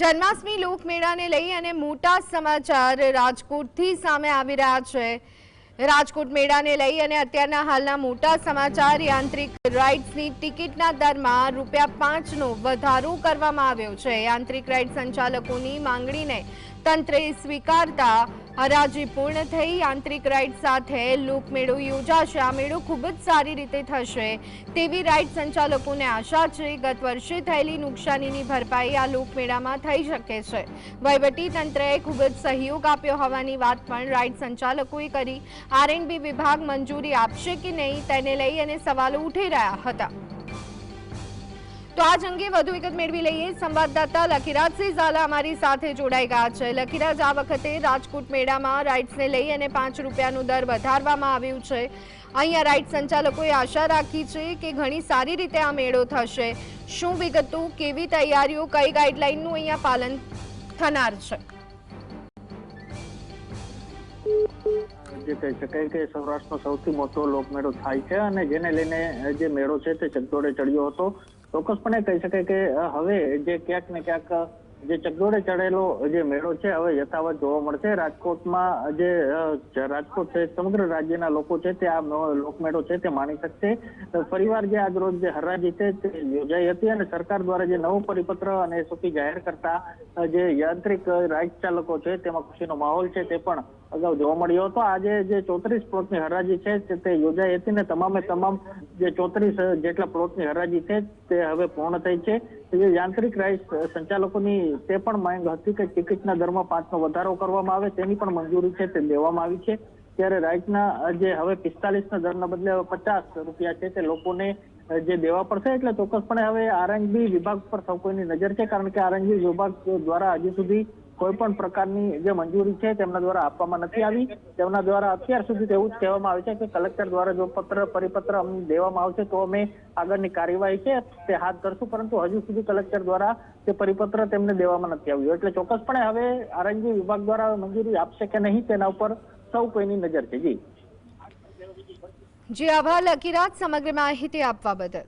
જન્માષ્ટમી લોકમેળાને લઈ અને મોટા સમાચાર રાજકોટથી સામે આવી રહ્યા છે. રાજકોટ મેળાને લઈ અને અત્યારના હાલના મોટા સમાચાર, યાંત્રિક રાઇડ્સની ટિકિટના દરમાં રૂપિયા પાંચનો વધારો કરવામાં આવ્યો છે. યાંત્રિક રાઇડ સંચાલકોની માંગણીને તંત્રે સ્વીકારતા હરાજી પૂર્ણ થઈ. યાંત્રિક રાઇડ સાથે લોકમેળો યોજાશે. આ મેળો ખૂબ જ સારી રીતે થશે તેવી રાઇડ સંચાલકોને આશા છે. ગત વર્ષે થયેલી નુકસાનીની ભરપાઈ આ લોકમેળામાં થઈ શકે છે. વહીવટી તંત્રએ ખૂબ જ સહયોગ આપ્યો હોવાની વાત પણ રાઇડ સંચાલકોએ કરી. આરએનબી વિભાગ મંજૂરી આપશે કે નહીં તેને લઈ અને સવાલો ઉઠી રહ્યા હતા. તો આજ અંગે વધુ વિગત મેળવી લઈએ. સંવાદદાતા લખીરાજસિંહ ઝાલા અમારી સાથે જોડાઈ ગયા છે. લખીરાજ, આ વખતે રાજકોટ મેળામાં રાઇડ્સને લઈ અને પાંચ રૂપિયાનું દર વધારવામાં આવ્યું છે. અહીંયા રાઇડ સંચાલકોએ આશા રાખી છે કે ઘણી સારી રીતે આ મેળો થશે. શું વિગતો, કેવી તૈયારીઓ, કઈ ગાઈડલાઇનનું અહીંયા પાલન થનાર છે? કહી શકાય કે સૌરાષ્ટ્રનો સૌથી મોટો લોકમેળો થાય છે અને જેને લઈને જે મેળો છે તે ચકડોળે ચડ્યો હતો. ચોક્કસપણે કહી શકાય કે હવે જે ક્યાંક ને ક્યાંક જે ચકડોળે ચડેલો જે મેળો છે, હવે યથાવત જોવા મળશે. રાજકોટમાં જે રાજકોટ છે સમગ્ર રાજ્યના લોકો છે, તે આ લોકમેળો છે, તે માણી શકશે. ફરીવાર જે આજ રોજ જે હરાજી છે તે યોજાઈ હતી અને સરકાર દ્વારા જે નવો પરિપત્ર અને એસઓપી જાહેર કરતા જે યાંત્રિક રાઇડ ચાલકો છે, તેમાં ખુશીનો માહોલ છે, તે પણ અગાઉ જોવા મળ્યો હતો. આજે જે ચોત્રીસ પ્લોટની હરાજી છે, તે- યોજાઈ હતી ને તમામે તમામ જે ચોત્રીસ જેટલા પ્લોટની હરાજી છે, તે હવે પૂર્ણ થઈ છે. જે યાંત્રિક રાઇડ સંચાલકોની તે પણ માંગ હતી કે ટિકિટના દરમાં પાંચનો વધારો કરવામાં આવે, તેની પણ મંજૂરી છે, તે લેવામાં આવી છે. ત્યારે રાઇડના જે હવે પિસ્તાલીસના દરના બદલે હવે પચાસ રૂપિયા છે, તે લોકોને જે દેવા પડશે એટલે ચોક્કસપણે હવે આરએનબી વિભાગ પર સૌ કોઈની નજર છે, કારણ કે આરએનબી વિભાગ દ્વારા હજી સુધી કોઈ પણ પ્રકારની જે મંજૂરી છે તેમના દ્વારા આપવામાં નથી આવી. તેમના દ્વારા અત્યાર સુધી એવું જ કહેવામાં આવે છે કે કલેક્ટર દ્વારા જો પત્ર પરિપત્ર અમને દેવામાં આવશે તો અમે આગળની કાર્યવાહી છે તે હાથ ધરશું, પરંતુ હજુ સુધી કલેક્ટર દ્વારા તે પરિપત્ર તેમને દેવામાં નથી આવ્યું. એટલે ચોક્કસપણે હવે આરએનબી વિભાગ દ્વારા મંજૂરી આપશે કે નહીં તેના ઉપર સૌ કોઈની નજર છે. જી. જી, આભાર. લકીરાજ સમગ્ર માહિતી આપવા બદલ.